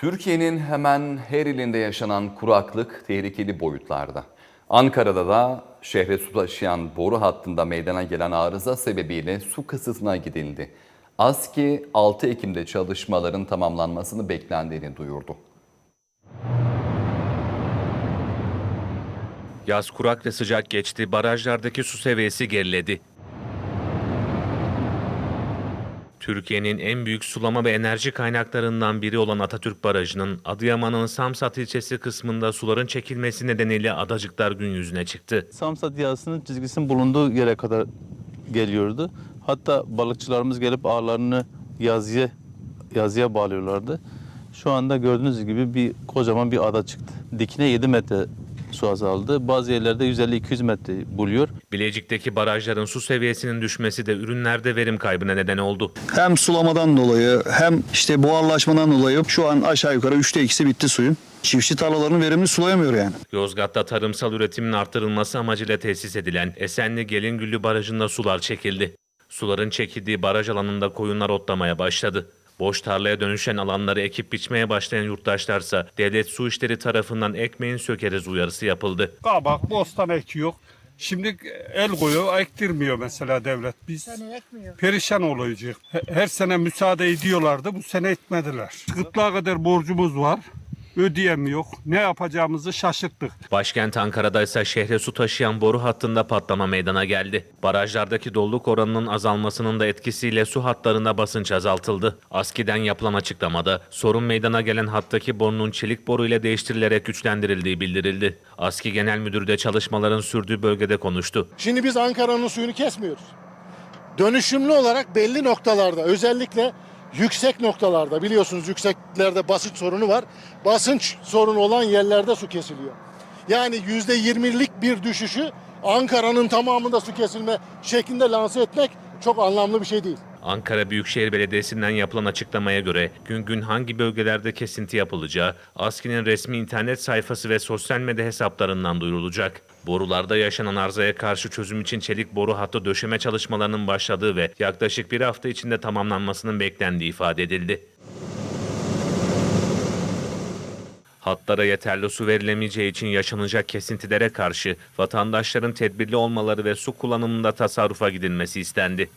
Türkiye'nin hemen her ilinde yaşanan kuraklık tehlikeli boyutlarda. Ankara'da da şehre su taşıyan boru hattında meydana gelen arıza sebebiyle su kısıtına gidildi. ASKİ 6 Ekim'de çalışmaların tamamlanmasını beklendiğini duyurdu. Yaz kurak ve sıcak geçti. Barajlardaki su seviyesi geriledi. Türkiye'nin en büyük sulama ve enerji kaynaklarından biri olan Atatürk Barajı'nın Adıyaman'ın Samsat ilçesi kısmında suların çekilmesi nedeniyle adacıklar gün yüzüne çıktı. Samsat yağsının çizgisinin bulunduğu yere kadar geliyordu. Hatta balıkçılarımız gelip ağlarını yazıya yazıya bağlıyorlardı. Şu anda gördüğünüz gibi bir kocaman bir ada çıktı. Dikine 7 metre su azaldı. Bazı yerlerde 150-200 metre buluyor. Bilecik'teki barajların su seviyesinin düşmesi de ürünlerde verim kaybına neden oldu. Hem sulamadan dolayı hem işte buharlaşmadan dolayı şu an aşağı yukarı üçte ikisi bitti suyun. Çiftçi tarlalarını verimli sulayamıyor yani. Yozgat'ta tarımsal üretimin artırılması amacıyla tesis edilen Esenli Gelingüllü Barajı'nda sular çekildi. Suların çekildiği baraj alanında koyunlar otlamaya başladı. Boş tarlaya dönüşen alanları ekip biçmeye başlayan yurttaşlarsa devlet su işleri tarafından ekmeğin sökeriz uyarısı yapıldı. kabak, bostan ekiyor. Şimdi el koyuyor, ektirmiyor mesela devlet. Biz perişan olacak. He- Her sene müsaade ediyorlardı, bu sene etmediler. Gırtlağa kadar borcumuz var, ödeyemiyor. Ne yapacağımızı şaşırttık. Başkent Ankara'da ise şehre su taşıyan boru hattında patlama meydana geldi. Barajlardaki doluluk oranının azalmasının da etkisiyle su hatlarında basınç azaltıldı. ASKİ'den yapılan açıklamada sorun meydana gelen hattaki borunun çelik boru ile değiştirilerek güçlendirildiği bildirildi. ASKİ Genel Müdürü de çalışmaların sürdüğü bölgede konuştu. Şimdi biz Ankara'nın suyunu kesmiyoruz. Dönüşümlü olarak belli noktalarda özellikle yüksek noktalarda biliyorsunuz yükseklerde basınç sorunu var. Basınç sorunu olan yerlerde su kesiliyor. Yani yüzde yirmilik bir düşüşü Ankara'nın tamamında su kesilme şeklinde lanse etmek çok anlamlı bir şey değil. Ankara Büyükşehir Belediyesi'nden yapılan açıklamaya göre gün gün hangi bölgelerde kesinti yapılacağı ASKİ'nin resmi internet sayfası ve sosyal medya hesaplarından duyurulacak. Borularda yaşanan arızaya karşı çözüm için çelik boru hattı döşeme çalışmalarının başladığı ve yaklaşık bir hafta içinde tamamlanmasının beklendiği ifade edildi. Hatlara yeterli su verilemeyeceği için yaşanacak kesintilere karşı vatandaşların tedbirli olmaları ve su kullanımında tasarrufa gidilmesi istendi.